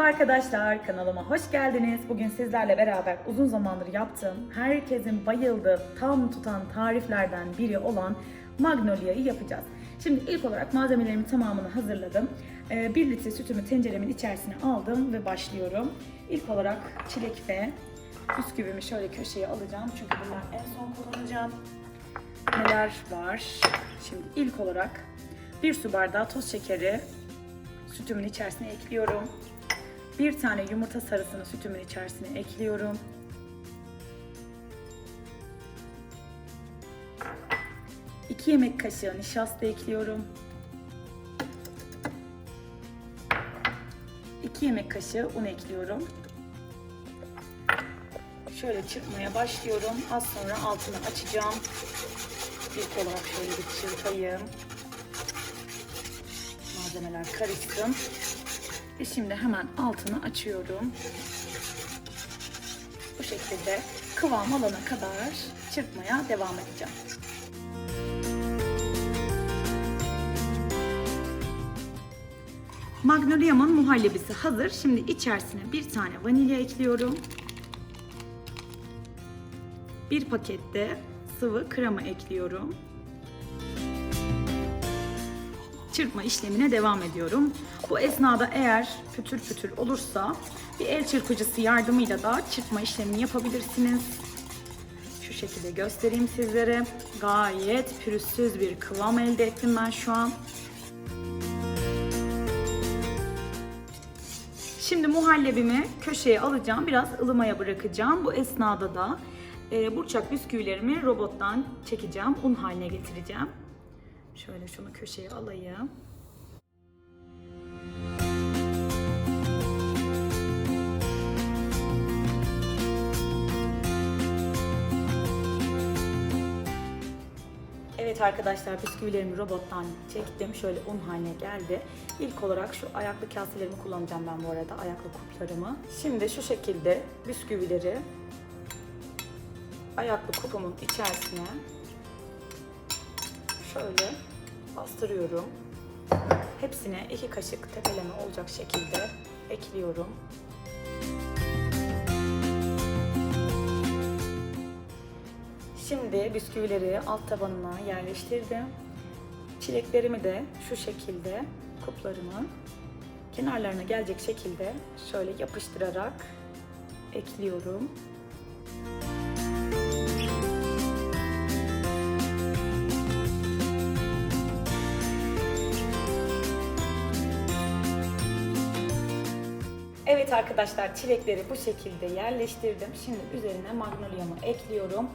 Merhaba arkadaşlar, kanalıma hoş geldiniz. Bugün sizlerle beraber uzun zamandır yaptığım, herkesin bayıldığı, tam tutan tariflerden biri olan Magnolia'yı yapacağız. Şimdi ilk olarak malzemelerimin tamamını hazırladım. 1 litre sütümü tenceremin içerisine aldım ve başlıyorum. İlk olarak çilek ve bisküvimi şöyle köşeye alacağım. Çünkü bunlar en son kullanacağım. Neler var? Şimdi ilk olarak bir su bardağı toz şekeri sütümün içerisine ekliyorum. Bir tane yumurta sarısını sütümün içerisine ekliyorum. İki yemek kaşığı nişasta ekliyorum. 2 yemek kaşığı un ekliyorum. Şöyle çırpmaya başlıyorum. Az sonra altını açacağım. İlk olarak şöyle bir çırpayım. Malzemeler karışsın. Ve şimdi hemen altını açıyorum. Bu şekilde kıvam alana kadar çırpmaya devam edeceğim. Magnolia'mın muhallebisi hazır. Şimdi içerisine bir tane vanilya ekliyorum. Bir pakette sıvı krema ekliyorum. Çırpma işlemine devam ediyorum. Bu esnada eğer pütür pütür olursa bir el çırpıcısı yardımıyla da çırpma işlemini yapabilirsiniz. Şu şekilde göstereyim sizlere. Gayet pürüzsüz bir kıvam elde ettim ben şu an. Şimdi muhallebimi köşeye alacağım. Biraz ılımaya bırakacağım. Bu esnada da e, burçak bisküvilerimi robottan çekeceğim. Un haline getireceğim. Şöyle şunu köşeye alayım. Evet arkadaşlar bisküvilerimi robottan çektim. Şöyle un haline geldi. İlk olarak şu ayaklı kaselerimi kullanacağım ben bu arada. Ayaklı kuplarımı. Şimdi şu şekilde bisküvileri ayaklı kupumun içerisine şöyle bastırıyorum. Hepsine iki kaşık tepeleme olacak şekilde ekliyorum. Şimdi bisküvileri alt tabanına yerleştirdim. Çileklerimi de şu şekilde kuplarımın kenarlarına gelecek şekilde şöyle yapıştırarak ekliyorum. Evet arkadaşlar çilekleri bu şekilde yerleştirdim. Şimdi üzerine magnolia'mı ekliyorum.